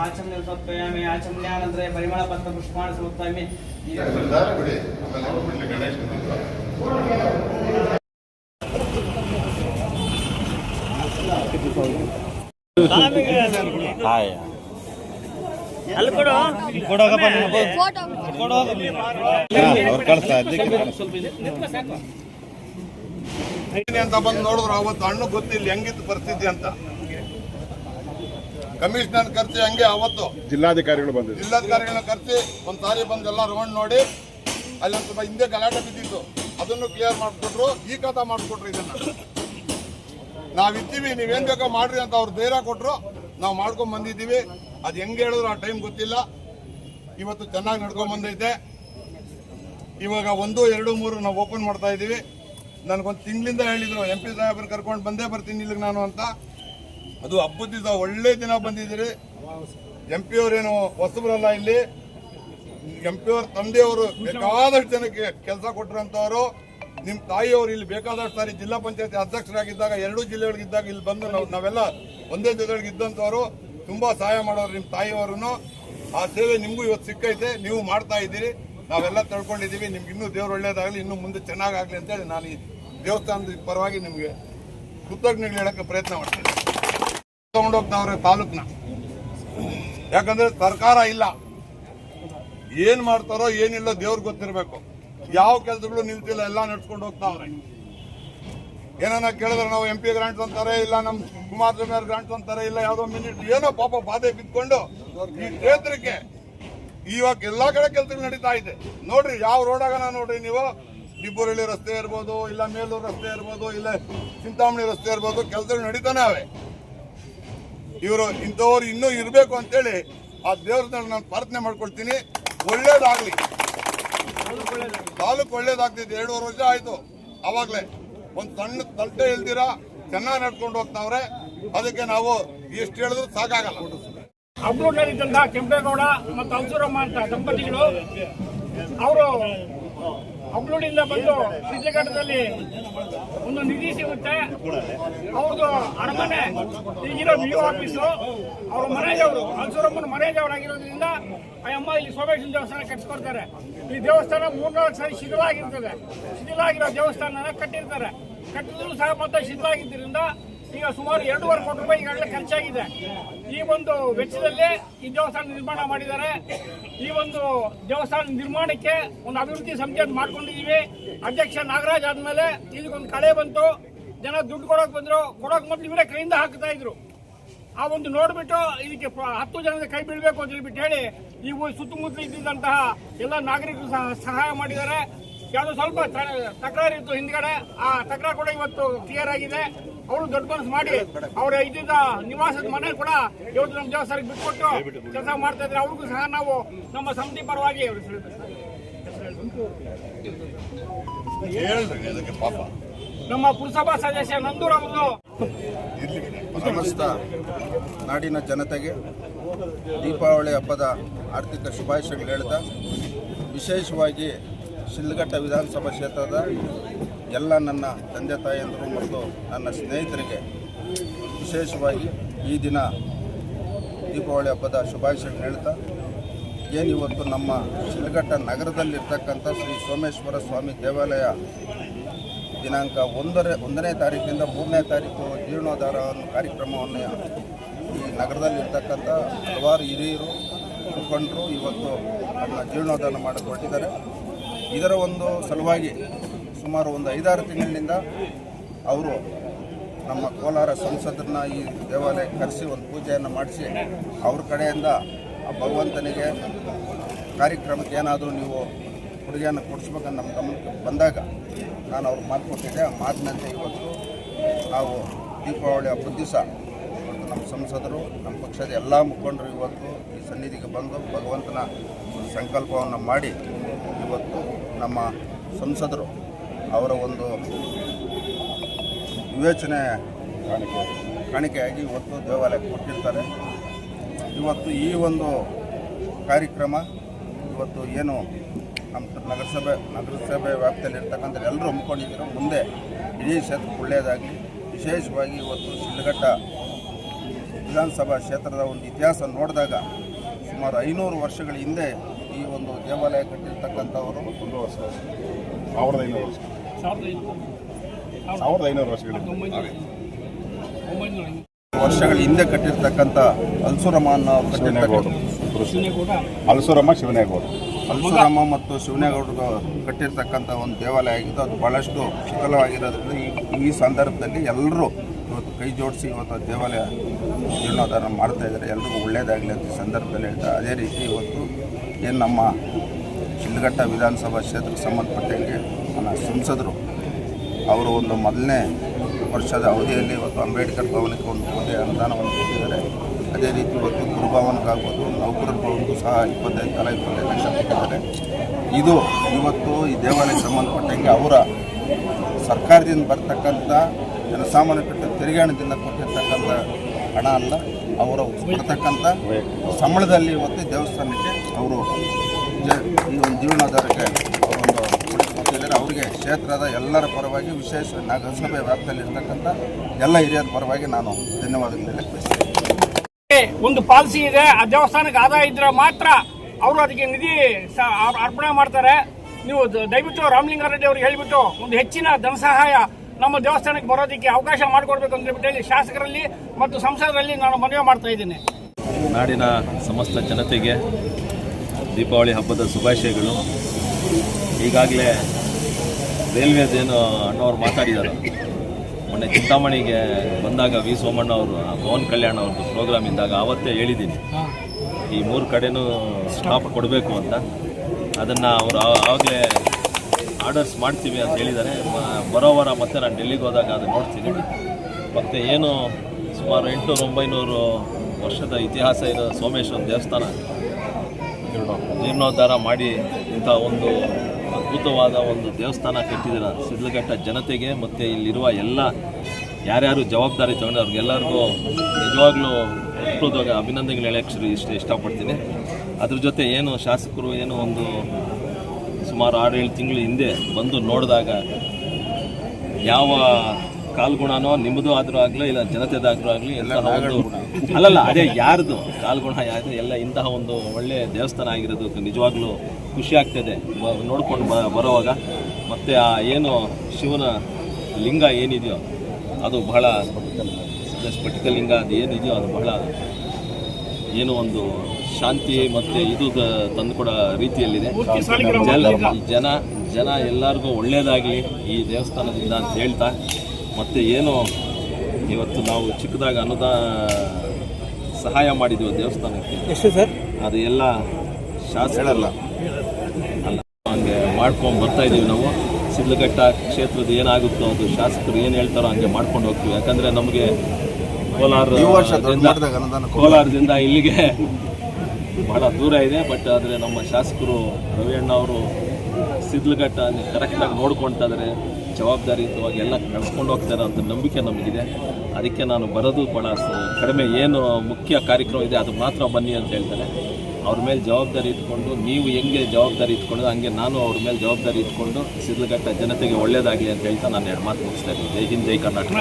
ಆಚಮನೆ ಆಚಮನೆ ಆನಂತರ ಪರಿಮಳ ಪತ್ರ ಪುಷ್ಪಾಣ ಸೋತ್ತಾಮಿ ಗಣೇಶ ಅವ್ರು ಕಳಿಸ್ತಾ ಅದಕ್ಕೆ ಅಂತ ಬಂದು ನೋಡಿದ್ರು ಅವತ್ತು ಹಣ್ಣು ಗೊತ್ತಿಲ್ಲ ಹೆಂಗಿತ್ತು ಪರಿಸ್ಥಿತಿ ಅಂತ. ಕಮಿಷನರ್ ಕರ್ಸಿ ಹಂಗೆ ಅವತ್ತು? ಜಿಲ್ಲಾಧಿಕಾರಿಗಳು ಬಂದ ಜಿಲ್ಲಾಧಿಕಾರಿಗಳನ್ನ ಕರ್ಸಿ ಒಂದ್ ಸಾರಿ ಬಂದು ಎಲ್ಲ ರೌಂಡ್ ನೋಡಿ ಅಲ್ಲಿ ಒಂದ್ ಸ್ವಲ್ಪ ಹಿಂದೆ ಗಲಾಟೆ ಬಿದ್ದಿತ್ತು. ಅದನ್ನು ಕ್ಲಿಯರ್ ಮಾಡಿಕೊಟ್ರು ಈ ಕಥಾ ಮಾಡಿಕೊಟ್ರು ಇದನ್ನ. ನಾವಿದ್ದೀವಿ ನೀವೇನ್ ಬೇಕೋ ಮಾಡ್ರಿ ಅಂತ ಅವ್ರು ಧೈರ್ಯ ಕೊಟ್ರು ನಾವು ಮಾಡ್ಕೊಂಡ್ ಬಂದಿದ್ದೀವಿ. ಅದು ಹೆಂಗೆ ಹೇಳಿದ್ರು ಆ ಟೈಮ್ ಗೊತ್ತಿಲ್ಲ. ಇವತ್ತು ಚೆನ್ನಾಗಿ ನಡ್ಕೊಂಡ್ ಬಂದೈತೆ. ಇವಾಗ ಒಂದು, ಎರಡು, ಮೂರು ನಾವು ಓಪನ್ ಮಾಡ್ತಾ ಇದ್ದೀವಿ. ನನಗೊಂದು ತಿಂಗಳಿಂದ ಹೇಳಿದ್ರು, ಎಂ ಪಿ ಸಾಹೇಬ್ರು ಕರ್ಕೊಂಡು ಬಂದೇ ಬರ್ತೀನಿ ಇಲ್ಲಿಗೆ ನಾನು ಅಂತ. ಅದು ಹಬ್ಬದ ದಿವಸ ಒಳ್ಳೆ ದಿನ ಬಂದಿದ್ದೀರಿ. ಎಂ ಪಿ ಅವರೇನು ಹೊಸಬ್ರಲ್ಲ ಇಲ್ಲಿ. ಎಂ ಪಿ ಅವ್ರ ತಂದೆಯವರು ಬೇಕಾದಷ್ಟು ಜನಕ್ಕೆ ಕೆಲಸ ಕೊಟ್ಟಿರೋಂಥವ್ರು ನಿಮ್ಮ ತಾಯಿಯವರು ಇಲ್ಲಿ ಬೇಕಾದಷ್ಟು ಸಾರಿ ಜಿಲ್ಲಾ ಪಂಚಾಯತಿ ಅಧ್ಯಕ್ಷರಾಗಿದ್ದಾಗ, ಎರಡೂ ಜಿಲ್ಲೆಗಳಿಗಿದ್ದಾಗ ಇಲ್ಲಿ ಬಂದು ನಾವು ನಾವೆಲ್ಲ ಒಂದೇ ಜಿಲ್ಲೆಗಳಿಗೆ ಇದ್ದಂಥವರು ತುಂಬಾ ಸಹಾಯ ಮಾಡೋರು ನಿಮ್ಮ ತಾಯಿಯವರು ಆ ಸೇವೆ ನಿಮಗೂ ಇವತ್ತು ಸಿಕ್ಕೈತೆ, ನೀವು ಮಾಡ್ತಾ ಇದ್ದೀರಿ. ನಾವೆಲ್ಲ ತಿಳ್ಕೊಂಡಿದ್ದೀವಿ, ನಿಮ್ಗೆ ಇನ್ನೂ ದೇವ್ರು ಒಳ್ಳೇದಾಗಲಿ, ಇನ್ನೂ ಮುಂದೆ ಚೆನ್ನಾಗಾಗಲಿ ಅಂತೇಳಿ ನಾನು ಈ ದೇವಸ್ಥಾನದ ಪರವಾಗಿ ನಿಮಗೆ ಕೃತಜ್ಞತೆ ಹೇಳೋಕ್ಕೆ ಪ್ರಯತ್ನ ಮಾಡ್ತೀನಿ. ತಗೊಂಡೋಗ್ತಾವ್ರೆ ತಾಲೂಕ್ನ. ಯಾಕಂದ್ರೆ ಸರ್ಕಾರ ಇಲ್ಲ. ಏನ್ ಮಾಡ್ತಾರೋ ಏನಿಲ್ಲ ದೇವ್ರಿಗೆ ಗೊತ್ತಿರಬೇಕು. ಯಾವ ಕೆಲಸಗಳು ನಿಲ್ತಿಲ್ಲ ಎಲ್ಲ ನಡ್ಸ್ಕೊಂಡು ಹೋಗ್ತಾವ್ರೆ. ಏನನ್ನ ಕೇಳಿದ್ರೆ ನಾವು ಎಂ ಪಿ ಗ್ರಾಂಟ್ ಅಂತಾರೆ, ಇಲ್ಲ ನಮ್ ಕುಮಾರಸ್ವಾಮಿ ಗ್ರಾಂಟ್ ಅಂತಾರೆ, ಇಲ್ಲ ಯಾವ್ದೋ ಮಿನಿಟ್ ಏನೋ ಪಾಪ ಬಾಧೆ ಬಿದ್ಕೊಂಡು ಈ ಕ್ಷೇತ್ರಕ್ಕೆ ಇವಾಗ ಎಲ್ಲಾ ಕಡೆ ಕೆಲಸಗಳು ನಡೀತಾ ಇದೆ. ನೋಡ್ರಿ, ಯಾವ ರೋಡಾಗನ ನೋಡ್ರಿ ನೀವು? ಡಿಬ್ಬೂರಳ್ಳಿ ರಸ್ತೆ ಇರ್ಬೋದು, ಇಲ್ಲ ಮೇಲೂರು ರಸ್ತೆ ಇರ್ಬೋದು, ಇಲ್ಲ ಚಿಂತಾಮಣಿ ರಸ್ತೆ ಇರ್ಬೋದು, ಕೆಲಸಗಳು ನಡೀತಾನೆ ಅವೆ ಇವರು ಇಂಥವ್ರು ಇನ್ನೂ ಇರಬೇಕು ಅಂತೇಳಿ ಆ ದೇವ್ರನ್ನ ನಾನು ಪ್ರಾರ್ಥನೆ ಮಾಡ್ಕೊಳ್ತೀನಿ. ಒಳ್ಳೇದಾಗ್ಲಿ. ತಾಲೂಕು ಒಳ್ಳೇದಾಗ್ತಿದೆ. ಎರಡೂವರೆ ವರ್ಷ ಆಯ್ತು. ಅವಾಗ್ಲೇ ಒಂದು ಸಣ್ಣ ತಲ್ಟೆ ಇಲ್ದಿರ ಚೆನ್ನಾಗಿ ನಡ್ಕೊಂಡು ಹೋಗ್ತಾವ್ರೆ. ಅದಕ್ಕೆ ನಾವು ಎಷ್ಟು ಹೇಳಿದ್ರು ಸಾಕಾಗಲ್ಲ. ಕೆಂಪೇಗೌಡ ಮತ್ತು ಅಂತ ದಂಪತಿಗಳು, ಅವರು ಅಬ್ರೂಡಿಂದ ಬಂದು ಸಿದ್ದಘಟ್ಟದಲ್ಲಿ ಒಂದು ನಿಧಿ ಸಿಗುತ್ತೆ. ಅವ್ರದ್ದು ಅರಮನೆ. ಈಗಿರೋ ಬಿ ಆಫೀಸು ಅವ್ರ ಮನೆಯವರು ಹಂಸೂರಮ್ಮನ ಮನೆಯವರಾಗಿರೋದ್ರಿಂದ ಆ ಅಮ್ಮ ಇಲ್ಲಿ ಸೋಮೇಶ್ವರ ದೇವಸ್ಥಾನ ಕಟ್ಟಿಸ್ಕೊಡ್ತಾರೆ. ಈ ದೇವಸ್ಥಾನ ಮೂರ್ನಾಲ್ಕು ಸಾರಿ ಶಿಥಿಲಾಗಿರ್ತದೆ ಶಿಥಿಲಾಗಿರೋ ದೇವಸ್ಥಾನನ ಕಟ್ಟಿರ್ತಾರೆ. ಕಟ್ಟಿದ್ರು ಸಹ ಮತ್ತೆ ಶಿಥಿಲಾಗಿದ್ದರಿಂದ ಈಗ ಸುಮಾರು ಎರಡೂವರೆ ಕೋಟಿ ರೂಪಾಯಿ ಈಗಾಗಲೇ ಖರ್ಚಾಗಿದೆ. ಈ ಒಂದು ವೆಚ್ಚದಲ್ಲಿ ಈ ದೇವಸ್ಥಾನ ನಿರ್ಮಾಣ ಮಾಡಿದ್ದಾರೆ. ಈ ಒಂದು ದೇವಸ್ಥಾನ ನಿರ್ಮಾಣಕ್ಕೆ ಒಂದು ಅಭಿವೃದ್ಧಿ ಸಮಿತಿಯನ್ನು ಮಾಡ್ಕೊಂಡಿದ್ದೀವಿ. ಅಧ್ಯಕ್ಷ ನಾಗರಾಜ್ ಆದ್ಮೇಲೆ ಇದಕ್ಕೊಂದು ಕಳೆ ಬಂತು. ಜನ ದುಡ್ಡು ಕೊಡೋಕೆ ಬಂದರು. ಕೊಡೋಕೆ ಮೊದಲು ಇವರೇ ಕೈಯಿಂದ ಹಾಕ್ತಾ ಇದ್ರು. ಆ ಒಂದು ನೋಡ್ಬಿಟ್ಟು ಇದಕ್ಕೆ ಹತ್ತು ಜನದ ಕೈ ಬೀಳಬೇಕು ಅಂತ ಹೇಳ್ಬಿಟ್ಟು ಹೇಳಿ ಈ ಸುತ್ತಮುತ್ತ ಇದ್ದಿದ್ದಂತಹ ಎಲ್ಲ ನಾಗರಿಕರು ಸಹ ಸಹಾಯ ಮಾಡಿದ್ದಾರೆ. ಯಾವುದೋ ಸ್ವಲ್ಪ ತಕರಾರು ಇತ್ತು ಹಿಂದ್ಗಡೆ. ಆ ತಕರಾರು ಕೂಡ ಇವತ್ತು ಕ್ಲಿಯರ್ ಆಗಿದೆ. ಅವರು ದೊಡ್ಡ ಮನಸ್ಸು ಮಾಡಿ ಅವರ ಇದ್ದಿದ್ದ ನಿವಾಸದ ಮನೆ ಕೂಡ ಇವತ್ತು ನಮ್ಮ ದೇವಸ್ಥಾನಕ್ಕೆ ಬಿಟ್ಕೊಟ್ಟು ಕೆಲಸ ಮಾಡ್ತಾ ಇದ್ರೆ ಅವ್ರಿಗೂ ಸಹ ನಾವು ನಮ್ಮ ಸಮಿತಿ ಪರವಾಗಿ ಅವರು ನಮ್ಮ ಪುರಸಭಾ ಸದಸ್ಯ ನಂದೂರ್ ಅವರು ಸಮಸ್ತ ನಾಡಿನ ಜನತೆಗೆ ದೀಪಾವಳಿ ಹಬ್ಬದ ಆರ್ಥಿಕ ಶುಭಾಶಯಗಳು ಹೇಳ್ತಾ ವಿಶೇಷವಾಗಿ ಶಿಲ್ಘಟ್ಟ ವಿಧಾನಸಭಾ ಕ್ಷೇತ್ರದ ಎಲ್ಲ ನನ್ನ ತಂದೆ ತಾಯಿಯಂದರು ಮತ್ತು ನನ್ನ ಸ್ನೇಹಿತರಿಗೆ ವಿಶೇಷವಾಗಿ ಈ ದಿನ ದೀಪಾವಳಿ ಹಬ್ಬದ ಶುಭಾಶಯ ಹೇಳ್ತಾ, ಏನಿವತ್ತು ನಮ್ಮ ಶಿಲ್ಘಟ್ಟ ನಗರದಲ್ಲಿರ್ತಕ್ಕಂಥ ಶ್ರೀ ಸೋಮೇಶ್ವರ ಸ್ವಾಮಿ ದೇವಾಲಯ ದಿನಾಂಕ ಒಂದರ, ಒಂದನೇ ತಾರೀಕಿನಿಂದ ಮೂರನೇ ತಾರೀಕು ಜೀರ್ಣೋದ್ಧಾರ ಕಾರ್ಯಕ್ರಮವನ್ನು ಈ ನಗರದಲ್ಲಿರ್ತಕ್ಕಂಥ ಹಲವಾರು ಹಿರಿಯರು, ಮುಖಂಡರು ಇವತ್ತು ಅದನ್ನು ಜೀರ್ಣೋದ್ಧಾರ ಮಾಡಿಕೊಟ್ಟಿದ್ದಾರೆ. ಇದರ ಒಂದು ಸಲುವಾಗಿ ಸುಮಾರು ಒಂದು ಐದಾರು ತಿಂಗಳಿನಿಂದ ಅವರು ನಮ್ಮ ಕೋಲಾರ ಸಂಸದರನ್ನ ಈ ದೇವಾಲಯಕ್ಕೆ ಕರೆಸಿ ಒಂದು ಪೂಜೆಯನ್ನು ಮಾಡಿಸಿ ಅವ್ರ ಕಡೆಯಿಂದ ಆ ಭಗವಂತನಿಗೆ ಕಾರ್ಯಕ್ರಮಕ್ಕೆ ಏನಾದರೂ ನೀವು ಕೊಡುಗೆಯನ್ನು ಕೊಡಿಸ್ಬೇಕಂತ ನಮ್ಮ ಗಮನಕ್ಕೆ ಬಂದಾಗ ನಾನು ಅವ್ರಿಗೆ ಮಾತು ಕೊಟ್ಟಿದ್ದೆ ಆ ಮಾತಿನಂತೆ ಇವತ್ತು ನಾವು ದೀಪಾವಳಿ ಹಬ್ಬದ ದಿವಸ ನಮ್ಮ ಸಂಸದರು, ನಮ್ಮ ಪಕ್ಷದ ಎಲ್ಲ ಮುಖಂಡರು ಇವತ್ತು ಈ ಸನ್ನಿಧಿಗೆ ಬಂದು ಭಗವಂತನ ಸಂಕಲ್ಪವನ್ನು ಮಾಡಿ ಇವತ್ತು ನಮ್ಮ ಸಂಸದರು ಅವರ ಒಂದು ವಿವೇಚನೆ ಕಾಣಿಕೆಯಾಗಿ ಇವತ್ತು ದೇವಾಲಯಕ್ಕೆ ಕೊಟ್ಟಿರ್ತಾರೆ. ಇವತ್ತು ಈ ಒಂದು ಕಾರ್ಯಕ್ರಮ, ಇವತ್ತು ಏನು ನಮ್ಮ ನಗರಸಭೆ ನಗರಸಭೆ ವ್ಯಾಪ್ತಿಯಲ್ಲಿ ಇರ್ತಕ್ಕಂಥ ಎಲ್ಲರೂ ಹಮ್ಮಿಕೊಂಡಿದ್ದೀರೋ, ಮುಂದೆ ಇಡೀ ಕ್ಷೇತ್ರಕ್ಕೆ ಒಳ್ಳೆಯದಾಗಲಿ. ವಿಶೇಷವಾಗಿ ಇವತ್ತು ಶಿಡ್ಲಘಟ್ಟ ವಿಧಾನಸಭಾ ಕ್ಷೇತ್ರದ ಒಂದು ಇತಿಹಾಸ ನೋಡಿದಾಗ ಸುಮಾರು ಐನೂರು ವರ್ಷಗಳ ಹಿಂದೆ ಈ ಒಂದು ದೇವಾಲಯ ಕಟ್ಟಿರ್ತಕ್ಕಂಥವರು ಒಂದು ವರ್ಷ ಸಾವಿರದ ಐನೂರು ವರ್ಷ. ಸಾವಿರದ ಐನೂರು. ವರ್ಷಗಳು ವರ್ಷಗಳ ಹಿಂದೆ ಕಟ್ಟಿರ್ತಕ್ಕಂಥ ಶಿವನೇಗೌಡರು ಕಟ್ಟಿರ್ತಕ್ಕಂಥ ಶಿವನೇಗೌಡ. ಅಲ್ಸುರಮ್ಮ ಮತ್ತು ಶಿವನೇಗೌಡರು ಕಟ್ಟಿರ್ತಕ್ಕಂಥ ಒಂದು ದೇವಾಲಯ ಆಗಿದ್ದು ಅದು ಭಾಳಷ್ಟು ಶಿಥಲವಾಗಿರೋದ್ರಿಂದ ಈ ಈ ಸಂದರ್ಭದಲ್ಲಿ ಎಲ್ಲರೂ ಕೈ ಜೋಡಿಸಿ ಇವತ್ತು ದೇವಾಲಯ ಜೀರ್ಣೋದ್ಧಾರ ಮಾಡ್ತಾ ಇದ್ದಾರೆ. ಎಲ್ರಿಗೂ ಒಳ್ಳೆಯದಾಗಲಿ ಅಂತ ಸಂದರ್ಭದಲ್ಲಿ ಹೇಳ್ತಾ ಅದೇ ರೀತಿ ಇವತ್ತು ಏನು ನಮ್ಮ ಶಿಲ್ಘಟ್ಟ ವಿಧಾನಸಭಾ ಕ್ಷೇತ್ರಕ್ಕೆ ಸಂಬಂಧಪಟ್ಟಂಗೆ ನನ್ನ ಸಂಸದರು, ಅವರು ಒಂದು ಮೊದಲನೇ ವರ್ಷದ ಅವಧಿಯಲ್ಲಿ ಇವತ್ತು ಅಂಬೇಡ್ಕರ್ ಭವನಕ್ಕೆ ಒಂದು ಕೋಟಿ ಅನುದಾನವನ್ನು ಕೊಟ್ಟಿದ್ದಾರೆ. ಅದೇ ರೀತಿ ಇವತ್ತು ಗುರುಭವನಕ್ಕಾಗ್ಬೋದು ನೌಕರರ ಭವನಕ್ಕೂ ಸಹ ಇಪ್ಪತ್ತೈದು ತಲಾ ಇಪ್ಪತ್ತೈದು ಲಕ್ಷ ಕೊಟ್ಟಿದ್ದಾರೆ. ಇದು ಇವತ್ತು ಈ ದೇವಾಲಯಕ್ಕೆ ಸಂಬಂಧಪಟ್ಟಂಗೆ ಅವರ ಸರ್ಕಾರದಿಂದ ಬರ್ತಕ್ಕಂಥ ಜನಸಾಮಾನ್ಯ ಕಟ್ಟ ತೆರಿಗೆ ಹಣದಿಂದ ಕೊಟ್ಟಿರ್ತಕ್ಕಂಥ ಹಣ ಅಲ್ಲ, ಅವರ ಬರ್ತಕ್ಕಂಥ ಸಂಬಳದಲ್ಲಿ ಇವತ್ತು ದೇವಸ್ಥಾನಕ್ಕೆ ಅವರು ಈ ಒಂದು ಜೀವನಾಧಾರಕ್ಕೆ ಅವರೊಂದು ಕೊಟ್ಟಿದ್ದಾರೆ ಅವರಿಗೆ ಕ್ಷೇತ್ರದ ಎಲ್ಲರ ಪರವಾಗಿ ವಿಶೇಷ ನಗರಸಭೆ ವ್ಯಾಪ್ತಿಯಲ್ಲಿ ಇರ್ತಕ್ಕಂಥ ಎಲ್ಲ ಹಿರಿಯರ ಪರವಾಗಿ ನಾನು ಧನ್ಯವಾದಗಳನ್ನ ಒಂದು ಪಾಲಿಸಿ ಇದೆ, ಆ ದೇವಸ್ಥಾನಕ್ಕೆ ಆದಾಯ ಇದ್ರೆ ಮಾತ್ರ ಅವರು ಅದಕ್ಕೆ ನಿಧಿ ಅರ್ಪಣೆ ಮಾಡ್ತಾರೆ. ನೀವು ದಯವಿಟ್ಟು ರಾಮಲಿಂಗಾರೆಡ್ಡಿ ಅವ್ರಿಗೆ ಹೇಳಿಬಿಟ್ಟು ಒಂದು ಹೆಚ್ಚಿನ ಧನ ಸಹಾಯ ನಮ್ಮ ದೇವಸ್ಥಾನಕ್ಕೆ ಬರೋದಕ್ಕೆ ಅವಕಾಶ ಮಾಡಿಕೊಡ್ಬೇಕು ಅಂತ ಹೇಳ್ಬಿಟ್ಟು ಹೇಳಿ ಶಾಸಕರಲ್ಲಿ ಮತ್ತು ಸಂಸದರಲ್ಲಿ ನಾನು ಮನವಿ ಮಾಡ್ತಾ ಇದ್ದೀನಿ. ನಾಡಿನ ಸಮಸ್ತ ಜನತೆಗೆ ದೀಪಾವಳಿ ಹಬ್ಬದ ಶುಭಾಶಯಗಳು. ಈಗಾಗಲೇ ರೈಲ್ವೇದೇನು ಅಣ್ಣವ್ರು ಮಾತಾಡಿದ್ದಾರೆ ಮೊನ್ನೆ ಚಿಂತಾಮಣಿಗೆ ಬಂದಾಗ ವಿ ಸೋಮಣ್ಣ ಅವರು ಪವನ್ ಕಲ್ಯಾಣ್ ಅವ್ರದ್ದು ಪ್ರೋಗ್ರಾಮ್ ಇದ್ದಾಗ ಆವತ್ತೇ ಹೇಳಿದ್ದೀನಿ. ಈ ಮೂರು ಕಡೆನೂ ಸ್ಟಾಪ್ ಕೊಡಬೇಕು ಅಂತ. ಅದನ್ನು ಅವರು ಆವಾಗಲೇ ಆರ್ಡರ್ಸ್ ಮಾಡ್ತೀವಿ ಅಂತ ಹೇಳಿದ್ದಾರೆ. ಬರೋ ವಾರ ಮತ್ತೆ ನಾನು ಡೆಲ್ಲಿಗೆ ಹೋದಾಗ ಅದು ನೋಡ್ತೀನಿ. ಮತ್ತು ಏನು ಸುಮಾರು ಎಂಟುನೂರು, ಒಂಬೈನೂರು ವರ್ಷದ ಇತಿಹಾಸ ಇರೋ ಸೋಮೇಶ್ವರ ದೇವಸ್ಥಾನ. ಜೀರ್ಣೋದ್ಧಾರ ಮಾಡಿ ಇಂಥ ಒಂದು ಅದ್ಭುತವಾದ ಒಂದು ದೇವಸ್ಥಾನ ಕಟ್ಟಿದ್ದೀರ ಸಿದ್ಲಘಟ್ಟ ಜನತೆಗೆ, ಮತ್ತು ಇಲ್ಲಿರುವ ಎಲ್ಲ ಯಾರ್ಯಾರು ಜವಾಬ್ದಾರಿ ತಗೊಂಡು ಅವ್ರಿಗೆಲ್ಲರಿಗೂ ನಿಜವಾಗ್ಲೂ ಹುಟ್ಟುದಾಗ ಅಭಿನಂದನೆಗಳು ಹೇಳಕ್ಕೆ ಇಷ್ಟ ಇಷ್ಟಪಡ್ತೀನಿ. ಅದ್ರ ಜೊತೆ ಏನು ಶಾಸಕರು ಏನು ಒಂದು ಸುಮಾರು ಆರು ಏಳು ತಿಂಗಳು ಹಿಂದೆ ಬಂದು ನೋಡಿದಾಗ ಯಾವ ಕಾಲ್ಗುಣನೋ ನಿಮ್ಮದು ಆದರೂ ಆಗಲಿ ಇಲ್ಲ ಜನತೆದಾದ್ರೂ ಆಗಲಿ ಎಲ್ಲ ಒಂದು ಅಲ್ಲಲ್ಲ ಅದೇ ಯಾರ್ದು? ಕಾಲ್ಗುಣ ಯಾರು ಎಲ್ಲ ಇಂತಹ ಒಂದು ಒಳ್ಳೆ ದೇವಸ್ಥಾನ ಆಗಿರೋದು ನಿಜವಾಗ್ಲೂ ಖುಷಿ ಆಗ್ತದೆ. ನೋಡ್ಕೊಂಡು ಬ ಬರೋವಾಗ. ಮತ್ತು ಆ ಏನು ಶಿವನ ಲಿಂಗ ಏನಿದೆಯೋ ಅದು ಬಹಳ ಸ್ಫಟಿಕ ಲಿಂಗ ಅದು ಏನಿದೆಯೋ ಅದು ಬಹಳ ಏನು ಒಂದು ಶಾಂತಿ ಮತ್ತು ಇದು ತ- ತಂದುಕೊಡೋ ರೀತಿಯಲ್ಲಿದೆ. ಜನ ಜನ ಎಲ್ಲರಿಗೂ ಒಳ್ಳೆಯದಾಗಲಿ ಈ ದೇವಸ್ಥಾನದಿಂದ ಅಂತ ಹೇಳ್ತಾ. ಮತ್ತೆ ಏನು ಇವತ್ತು ನಾವು ಚಿಕ್ಕದಾಗ ಅನುದಾನ ಸಹಾಯ ಮಾಡಿದ್ದೀವಿ ದೇವಸ್ಥಾನಕ್ಕೆ. ಎಷ್ಟು ಸರ್? ಅದು ಎಲ್ಲ ಶಾಸಕರಲ್ಲ ಅಲ್ಲ ಹಂಗೆ ಮಾಡ್ಕೊಂಡು ಬರ್ತಾ ಇದ್ದೀವಿ ನಾವು. ಸಿದ್ಲಘಟ್ಟ ಕ್ಷೇತ್ರದ ಏನಾಗುತ್ತೋ ಅದು ಶಾಸಕರು ಏನು ಹೇಳ್ತಾರೋ ಹಂಗೆ ಮಾಡ್ಕೊಂಡು ಹೋಗ್ತೀವಿ. ಯಾಕಂದರೆ ನಮಗೆ ಕೋಲಾರ ಈ ವರ್ಷ ದೊಡ್ಡ ಮಟ್ಟದಾಗ ಅನುದಾನ ಕೊಡ್ತಾರೆ. ಕೋಲಾರದಿಂದ ಇಲ್ಲಿಗೆ ಬಹಳ ದೂರ ಇದೆ ಬಟ್ ಆದರೆ ನಮ್ಮ ಶಾಸಕರು ರವಿಯಣ್ಣ ಅವರು ಸಿದ್ಲಘಟ್ಟ ಕರೆಕ್ಟಾಗಿ ನೋಡ್ಕೊಳ್ತಾ ಇದ್ದಾರೆ ಜವಾಬ್ದಾರಿಯುತವಾಗಿ ಎಲ್ಲ ನಡೆಸ್ಕೊಂಡು ಹೋಗ್ತಾರೆ ಅಂತ ನಂಬಿಕೆ ನಮಗಿದೆ. ಅದಕ್ಕೆ ನಾನು ಬರೋದು ಸ- ಕಡಿಮೆ ಏನು ಮುಖ್ಯ ಕಾರ್ಯಕ್ರಮ ಇದೆ ಅದು ಮಾತ್ರ ಬನ್ನಿ ಅಂತ ಹೇಳ್ತಾರೆ. ಅವ್ರ ಮೇಲೆ ಜವಾಬ್ದಾರಿ ಇಟ್ಕೊಂಡು, ನೀವು ಹೆಂಗೆ ಜವಾಬ್ದಾರಿ ಇಟ್ಕೊಂಡು ಹಂಗೆ ನಾನು ಅವ್ರ ಮೇಲೆ ಜವಾಬ್ದಾರಿ ಇಟ್ಕೊಂಡು ಸಿದ್ಲಘಟ್ಟ ಜನತೆಗೆ ಒಳ್ಳೇದಾಗಲಿ ಅಂತ ಹೇಳ್ತಾ ನಾನು ಎರಡು ಮಾತು ಮುಗಿಸ್ತಾ ಇದ್ದೀನಿ. ಜೈ ಹಿಂದ್, ಜೈ ಕರ್ನಾಟಕ.